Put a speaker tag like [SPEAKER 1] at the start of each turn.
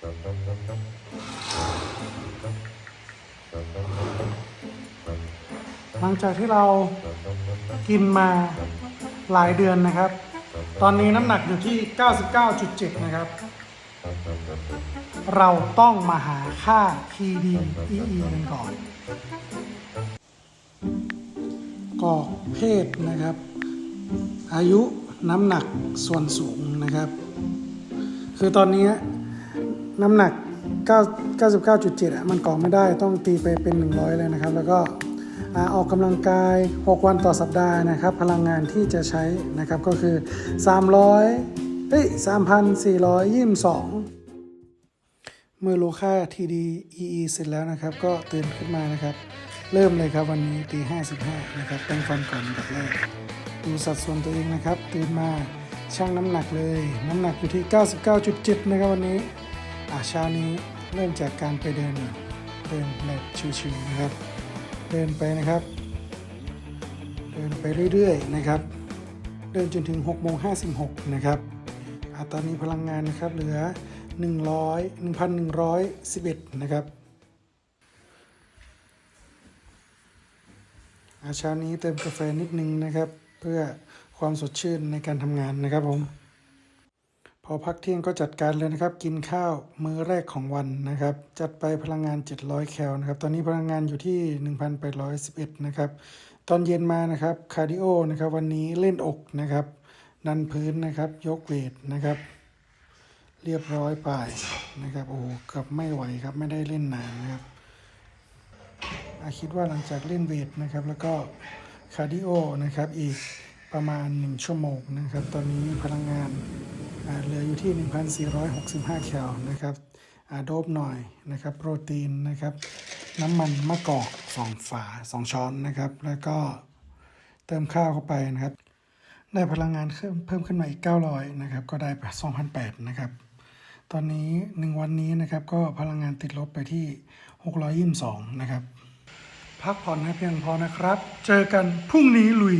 [SPEAKER 1] หลังจากที่เรากินมาหลายเดือนนะครับ ตอนนี้น้ำหนักอยู่ที่ 99.7 นะครับ เราต้องมาหาค่า TDEE กันก่อน ก็เพศนะครับ อายุน้ำหนักส่วนสูงนะครับ คือตอนนี้ น้ำหนัก 99.7อะมันก่อไม่ได้ต้องตีไปเป็น 100 เลยนะครับ แล้วก็ออกกำลังกาย 6 วันต่อสัปดาห์นะครับ พลังงานที่จะใช้นะครับก็คือ 300เอ้ย3,422เมื่อรู้ค่า TDEE เสร็จแล้วนะครับ ก็ตื่นขึ้นมานะครับ เริ่มเลยครับวันนี้ตี55นะครับแปรงฟันก่อนอันดับแรก ดูสัดส่วนตัวเองนะครับ ตื่นมาชั่งน้ำหนักเลย น้ำหนักอยู่ที่ 99.7 นะครับวันนี้ เช้านี้เริ่มจากการไปเดินเดินแบบชิวๆนะครับ เดินไปนะครับ เดินไปเรื่อยๆนะครับ เดินจนถึง6โมง56นะครับอาตอนนี้พลังงานนะครับเหลือ 100 1,111 นะครับอาเช้านี้เติมกาแฟนิดนึงนะครับ เพื่อความสดชื่นในการทำงานนะครับผม พอพักเที่ยงก็จัดการเลยนะครับ กินข้าวมื้อแรกของวันนะครับ จัดไปพลังงาน 700 แคลนะครับ ตอนนี้พลังงานอยู่ที่ 1,811 นะครับ ตอนเย็นมานะครับคาร์ดิโอนะครับวันนี้เล่นอกนะครับดันพื้นนะครับยกเวทนะครับ เรียบร้อยไปนะครับโอ้โหเกือบไม่ไหวครับไม่ได้เล่นนานนะครับอาคิดว่าหลังจากเล่นเวทนะครับ แล้วก็คาร์ดิโอนะครับอีกประมาณ 1 ชั่วโมงนะครับ ตอนนี้พลังงาน อ่าเหลืออยู่ที่ 1,465 แคลนะครับอ่าโดบหน่อยนะครับ โปรตีนนะครับ น้ำมันมะกอกสองฝาสองช้อนนะครับ แล้วก็เติมข้าวเข้าไปนะครับ ได้พลังงานเพิ่มเพิ่มขึ้นมาอีก 900 นะครับ ก็ได้ไป2,008นะครับ ตอนนี้ 1 วันนี้นะครับ ก็พลังงานติดลบไปที่ 622 นะครับ พักผ่อนให้เพียงพอนะครับ เจอกันพรุ่งนี้ลุย